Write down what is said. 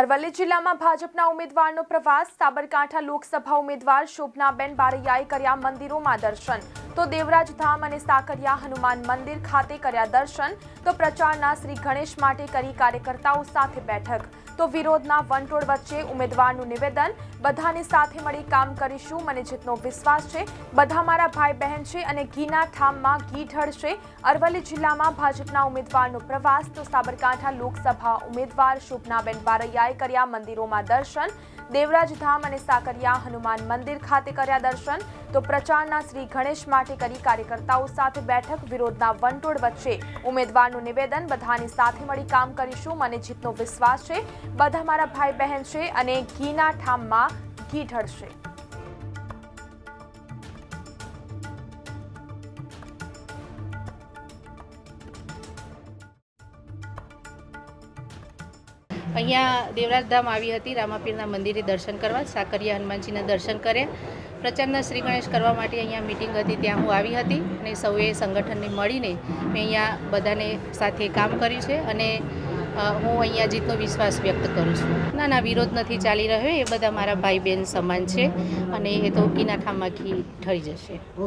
અરવલ્લી જિલ્લામાં ભાજપના ઉમેદવારનો પ્રવાસ, સાબરકાંઠા લોકસભા ઉમેદવાર શોભનાબેન બારૈયાએ કર્યા મંદિરોમાં દર્શન. તો દેવરાજ ધામ અને સાકરિયા હનુમાન મંદિર ખાતે કર્યા દર્શન. તો પ્રચારના શ્રી ગણેશ માટે કરી કાર્યકર્તાઓ સાથે બેઠક. તો વિરોધના વંટોળ વચ્ચે ઉમેદવારનું નિવેદન, બધાને સાથે મળી કામ કરીશું, મને જીતનો વિશ્વાસ છે, બધા મારા ભાઈ બહેન છે અને ઘીના ઠામમાં ઘી ઢળશે. અરવલ્લી જિલ્લામાં ભાજપના ઉમેદવારનો પ્રવાસ, તો સાબરકાંઠા લોકસભા ઉમેદવાર શુભનાબેન બારૈયાએ કર્યા મંદિરોમાં દર્શન દેવરાજ ધામ અને સાકરિયા હનુમાન મંદિર ખાતે કર્યા દર્શન. તો પ્રચારના શ્રી ગણેશ માટે કરી કાર્યકર્તાઓ સાથે બેઠક, વિરોધના વંટોળ વચ્ચે ઉમેદવારનું નિવેદન, બધાની સાથે મળી કામ કરીશું. મને જીતનો વિશ્વાસ છે. બધા મારા ભાઈ બહેન છે અને ઘીના ઠામમાં ઘી ઢળશે. અહીંયા દેવરાજધામ આવી હતી. રામાપીરના મંદિરે દર્શન કરવા, સાકરિયા હનુમાનજીના દર્શન કર્યા. પ્રચારના શ્રી ગણેશ કરવા માટે અહીંયા મિટિંગ હતી, ત્યાં હું આવી હતી અને સૌએ સંગઠનને મળીને મેં અહીંયા બધાને સાથે કામ કર્યું છે અને હું અહીંયા જીતનો વિશ્વાસ વ્યક્ત કરું છું. ના ના વિરોધ નથી ચાલી રહ્યો, એ બધા મારા ભાઈ બહેન સમાન છે અને એ તો કીના ખામાખી ઠરી જશે.